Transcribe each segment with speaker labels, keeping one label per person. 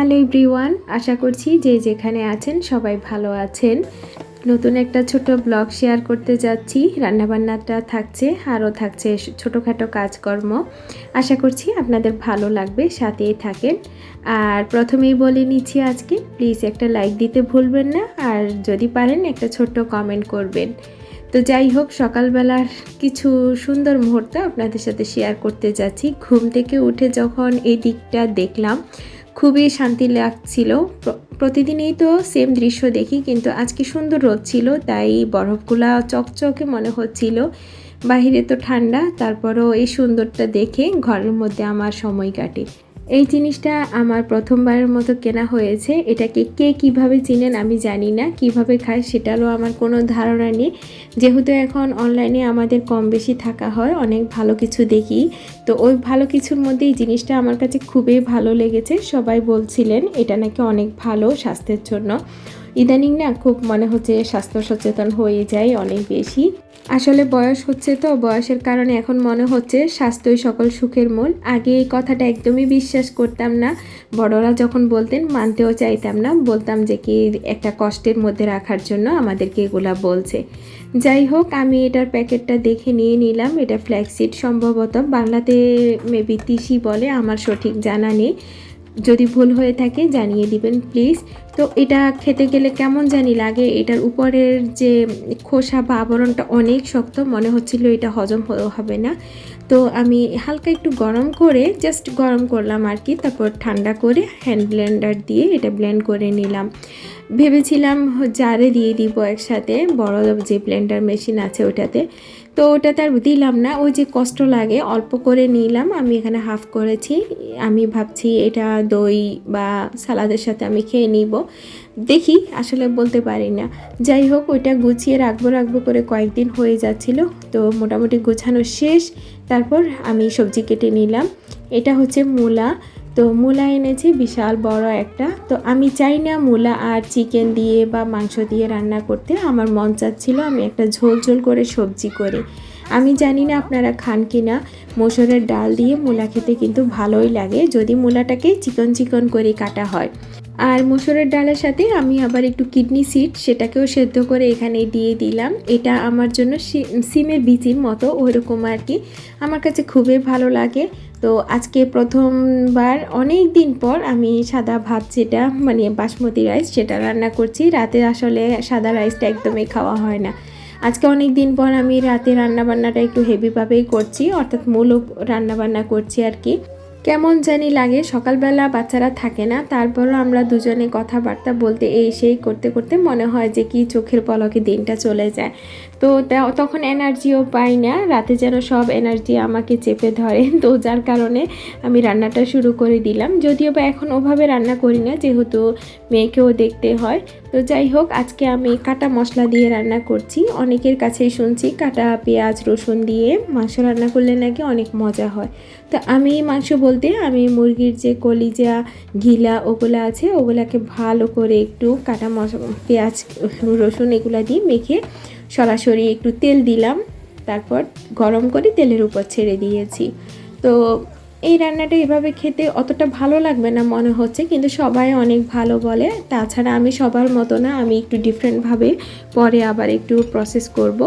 Speaker 1: Hello everyone, আশা করছি যে যেখানে আছেন সবাই ভালো আছেন। নতুন একটা ছোট ব্লগ শেয়ার করতে যাচ্ছি। রান্নাবান্নাটা থাকছে, আরও থাকছে ছোটোখাটো কাজকর্ম। আশা করছি আপনাদের ভালো লাগবে, সাথেই থাকেন। আর প্রথমেই বলে নিচ্ছি আজকে, প্লিজ একটা লাইক দিতে ভুলবেন না, আর যদি পারেন একটা ছোট্ট কমেন্ট করবেন। তো যাই হোক, সকালবেলার কিছু সুন্দর মুহূর্ত আপনাদের সাথে শেয়ার করতে যাচ্ছি। ঘুম থেকে উঠে যখন এই দিকটা দেখলাম খুবই শান্তি লাগছিল। প্রতিদিনই তো সেম দৃশ্য দেখি, কিন্তু আজকে সুন্দর রোদ ছিল, তাই বরফগুলা চকচকে মনে হচ্ছিল। বাহিরে তো ঠান্ডা, তারপরও এই সুন্দরটা দেখে ঘরের মধ্যে আমার সময় কাটে। এই জিনিসটা আমার প্রথমবারের মতো কেনা হয়েছে। এটাকে কে কীভাবে চিনেন আমি জানি না, কীভাবে খায় সেটারও আমার কোনো ধারণা নেই। যেহেতু এখন অনলাইনে আমাদের কম বেশি থাকা হয়, অনেক ভালো কিছু দেখি, তো ওই ভালো কিছুর মধ্যে এই জিনিসটা আমার কাছে খুবই ভালো লেগেছে। সবাই বলছিলেন, এটা নাকি অনেক ভালো স্বাস্থ্যের জন্য। ইদানিং না খুব মনে হচ্ছে স্বাস্থ্য সচেতন হয়ে যায় অনেক বেশি। আসলে বয়স হচ্ছে তো, বয়সের কারণে এখন মনে হচ্ছে স্বাস্থ্যই সকল সুখের মূল। আগে এই কথাটা একদমই বিশ্বাস করতাম না। বড়রা যখন বলতেন, মানতেও চাইতাম না। বলতাম যে কি একটা কষ্টের মধ্যে রাখার জন্য আমাদেরকে এগুলা বলছে। যাই হোক, আমি এটার প্যাকেটটা দেখে নিয়ে নিলাম। এটা ফ্ল্যাক্সিড সম্ভবত। বাংলাতে মেবি তিসি বলে, আমার সঠিক জানা নেই। যদি ভুল হয়ে থাকে জানিয়ে দিবেন প্লিজ তো এটা খেতে গেলে কেমন জানি লাগে, এটার উপরের যে খোসা বা আবরণটা অনেক শক্ত, মনে হচ্ছিল এটা হজম হবে না। তো আমি হালকা একটু গরম করে জাস্ট গরম করলাম আর কি, তারপর ঠান্ডা করে হ্যান্ড ব্লেন্ডার দিয়ে এটা ব্লেন্ড করে নিলাম। ভেবেছিলাম জারে দিয়ে দিব একসাথে, বড় যে ব্লেন্ডার মেশিন আছে ওটাতে। তো ওটাতে আর দিলাম না, ওই যে কষ্ট লাগে, অল্প করে নিলাম, আমি এখানে হাফ করেছি। আমি ভাবছি এটা দই বা সালাদের সাথে আমি খেয়ে নিব। দেখি, আসলে বলতে পারি না। যাই হোক, ওইটা গুছিয়ে রাখব রাখব করে কয়েকদিন হয়ে যাচ্ছিল। তো মোটামুটি গোছানো শেষ, তারপর আমি সবজি কেটে নিলাম। এটা হচ্ছে মূলা। তো মূলা এনেছি, বিশাল বড় একটা। তো আমি চাই না মূলা আর চিকেন দিয়ে বা মাংস দিয়ে রান্না করতে। আমার মন চাচ্ছিল আমি একটা ঝোল ঝোল করে সবজি করি। আমি জানি না আপনারা খান কি না। মসুরের ডাল দিয়ে মূলা খেতে কিন্তু ভালোই লাগে। যদি মূলাটাকে চিকন চিকন করে কাটা হয়। আর মসুরের ডালের সাথে আমি আবার একটু কিডনি সিড সেটাকেও সেদ্ধ করে এখানে দিয়ে দিলাম। এটা আমার জন্য সিমের বিচির মতো ওইরকম আর কি। আমার কাছে খুবই ভালো লাগে। তো আজকে প্রথমবার অনেক দিন পর আমি সাদা ভাত যেটা মানে বাসমতি রাইস সেটা রান্না করছি, রাতে আসলে সাদা রাইসটা একদমই খাওয়া হয় না। আজকে অনেক দিন পর আমি রাতে রান্নাবান্নাটা একটু হেভিভাবেই করছি, অর্থাৎ মূলক রান্নাবান্না করছি আর কি। কেমন জানি লাগে, সকালবেলা বাচ্চারা থাকে না, তারপরও আমরা দুজনে কথাবার্তা বলতে এই সেই করতে করতে মনে হয় যে কি চোখের পলকে দিনটা চলে যায়। তো তখন এনার্জিও পাই না। রাতে যেন সব এনার্জি আমাকে চেপে ধরে। তো যার কারণে আমি রান্নাটা শুরু করে দিলাম। যদিও বা এখন ওভাবে রান্না করি না, যেহেতু মেয়েকেও দেখতে হয়। তো যাই হোক, আজকে আমি কাটা মশলা দিয়ে রান্না করছি। অনেকের কাছেই শুনছি কাটা পেঁয়াজ, রসুন দিয়ে মাংস রান্না করলে নাকি অনেক মজা হয়। তো আমি মাংস বলতে, আমি মুরগির যে কলিজা, ঘিলা ওগুলো আছে, ওগুলাকে ভালো করে একটু কাটা মশলা পেঁয়াজ, রসুন এগুলা দিয়ে মেখে সরাসরি একটু তেল দিলাম, তারপর গরম করে তেলের উপর ছেড়ে দিয়েছি। তো এই রান্নাটা এভাবে খেতে অতটা ভালো লাগবে না মনে হচ্ছে, কিন্তু সবাই অনেক ভালো বলে। তাছাড়া আমি সবার মতো না, আমি একটু ডিফারেন্টভাবে পরে আবার একটু প্রসেস করব।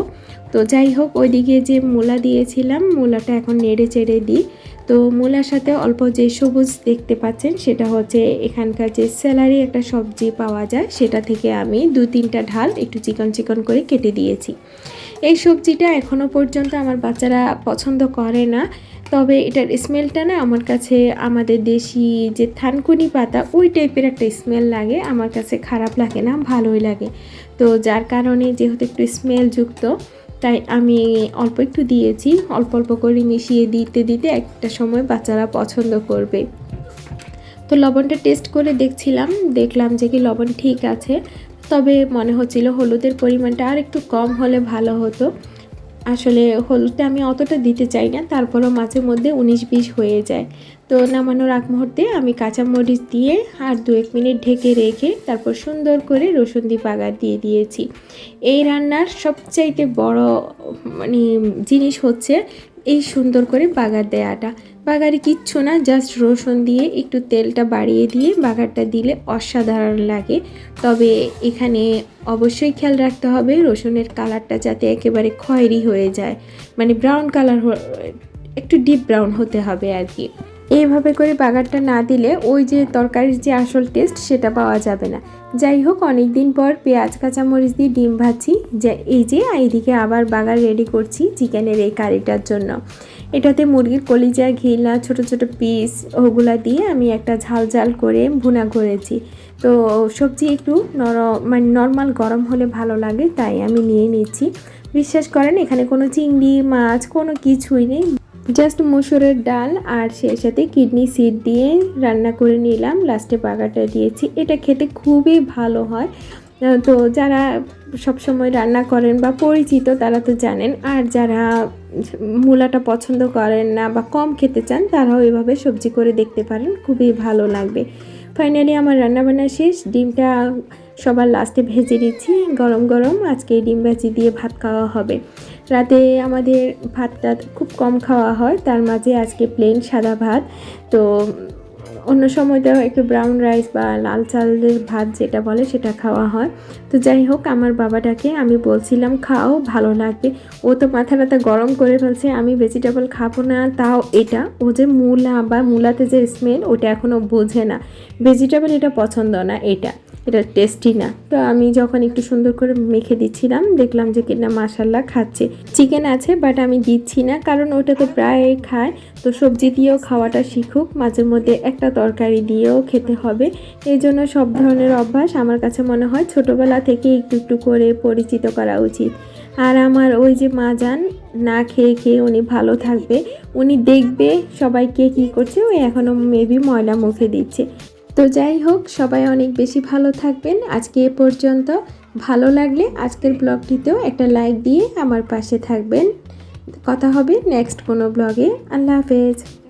Speaker 1: তো যাই হোক, ওইদিকে যে মূলা দিয়েছিলাম, মূলাটা এখন নেড়ে চেড়ে দিই। তো মূলার সাথে অল্প যে সবুজ দেখতে পাচ্ছেন, সেটা হচ্ছে এখানকার যে স্যালারি একটা সবজি পাওয়া যায়, সেটা থেকে আমি দু তিনটা ঢাল একটু চিকন চিকন করে কেটে দিয়েছি। এই সবজিটা এখনও পর্যন্ত আমার বাচ্চারা পছন্দ করে না, তবে এটার স্মেলটা না আমার কাছে, আমাদের দেশি যে থানকুনি পাতা, ওই টাইপের একটা স্মেল লাগে, আমার কাছে খারাপ লাগে না, ভালোই লাগে। তো যার কারণে যেহেতু একটু স্মেলযুক্ত তাই আমি অল্প একটু দিয়েছি। অল্প অল্প করে মিশিয়ে দিতে দিতে একটা সময় বাচ্চারা পছন্দ করবে। তো লবণটা টেস্ট করে দেখছিলাম, দেখলাম যে কি লবণ ঠিক আছে। তবে মনে হচ্ছিল হলুদের পরিমাণটা আর একটু কম হলে ভালো হতো। আসলে হলুদটা আমি অতটা দিতে চাই না, তারপরও মাঝে মধ্যে উনিশ বিশ হয়ে যায়। তো নামানোর আগ মুহূর্তে আমি কাঁচামরিচ দিয়ে আর দু এক মিনিট ঢেকে রেখে তারপর সুন্দর করে রসুন দিয়ে বাগার দিয়ে দিয়েছি। এই রান্নার সবচাইতে বড় মানে জিনিস হচ্ছে এই সুন্দর করে বাগার দেওয়াটা বাগারে কিচ্ছু না জাস্ট রসুন দিয়ে একটু তেলটা বাড়িয়ে দিয়ে বাগারটা দিলে অসাধারণ লাগে। তবে এখানে অবশ্যই খেয়াল রাখতে হবে, রসুনের কালারটা যাতে একেবারে খয়েরি হয়ে যায়। মানে ব্রাউন কালার একটু ডিপ ব্রাউন হতে হবে আর কি। এইভাবে করে বাগারটা না দিলে ওই যে তরকারির যে আসল টেস্ট সেটা পাওয়া যাবে না। যাই হোক অনেক দিন পর পেঁয়াজ, কাঁচামরিচ দিয়ে ডিম ভাজি যে এই যে, এইদিকে আবার বাগার রেডি করছি চিকেনের এই কারিটার জন্য। এটাতে মুরগির কলিজা, ঘিলা, ছোট ছোট পিস ওগুলা দিয়ে আমি একটা ঝাল ঝাল করে ভুনা করেছি। তো সবজি একটু নরম মানে নর্মাল গরম হলে ভালো লাগে, তাই আমি নিয়ে নিচ্ছি। বিশ্বাস করেন, এখানে কোনো চিংড়ি, মাছ, কোনো কিছুই নেই। জাস্ট মসুরের ডাল আর সেই সাথে কিডনি সিড দিয়ে রান্না করে নিলাম। লাস্টে বাগারটা দিয়েছি। এটা খেতে খুবই ভালো হয়। তো যারা সবসময় রান্না করেন বা পরিচিত, তারা তো জানেন। আর যারা মূলাটা পছন্দ করেন না বা কম খেতে চান, তারাও এভাবে সবজি করে দেখতে পারেন, খুবই ভালো লাগবে। ফাইনালি আমার রান্নাবান্না শেষ। ডিমটা সবার লাস্টে ভেজে দিচ্ছি গরম গরম। আজকে ডিম ভাজি দিয়ে ভাত খাওয়া হবে। রাতে আমাদের ভাতটা খুব কম খাওয়া হয়, তার মাঝে আজকে প্লেন সাদা ভাত। তো অন্য সময়তেও একটু ব্রাউন রাইস বা লাল চালের ভাত যেটা বলে সেটা খাওয়া হয়। তো যাই হোক, আমার বাবাটাকে আমি বলছিলাম, খাও, ভালো লাগবে। ও তো মাথা ব্যথা গরম করে ফেলছে, আমি ভেজিটেবল খাব না। তাও এটা, ও যে মূলা বা মূলাতে যে স্মেল ওটা এখনও বোঝে না। ভেজিটেবল এটা পছন্দ না, এটা। এটা টেস্টি না। তো আমি যখন একটু সুন্দর করে মেখে দিচ্ছিলাম, দেখলাম যে কিনা মাসাল্লাহ খাচ্ছে। চিকেন আছে বাট আমি দিচ্ছি না, কারণ ওটা তো প্রায় খায়। তো সবজি দিয়েও খাওয়াটা শিখুক, মাঝে মধ্যে একটা তরকারি দিয়েও খেতে হবে। এই জন্য সব ধরনের অভ্যাস আমার কাছে মনে হয় ছোটোবেলা থেকে একটু একটু করে পরিচিত করা উচিত। আর আমার ওই যে মা যান, না খেয়ে খেয়ে উনি ভালো থাকবে। উনি দেখবে সবাই কে কী করছে ওই এখনও মেবি ময়লা মুখে দিচ্ছে। তো যাই হোক, সবাই অনেক বেশি ভালো থাকবেন। আজকে এ পর্যন্ত। ভালো লাগলে আজকের ব্লগটিতেও একটা লাইক দিয়ে আমার পাশে থাকবেন। কথা হবে নেক্সট কোনো ব্লগে। আল্লাহ হাফেজ।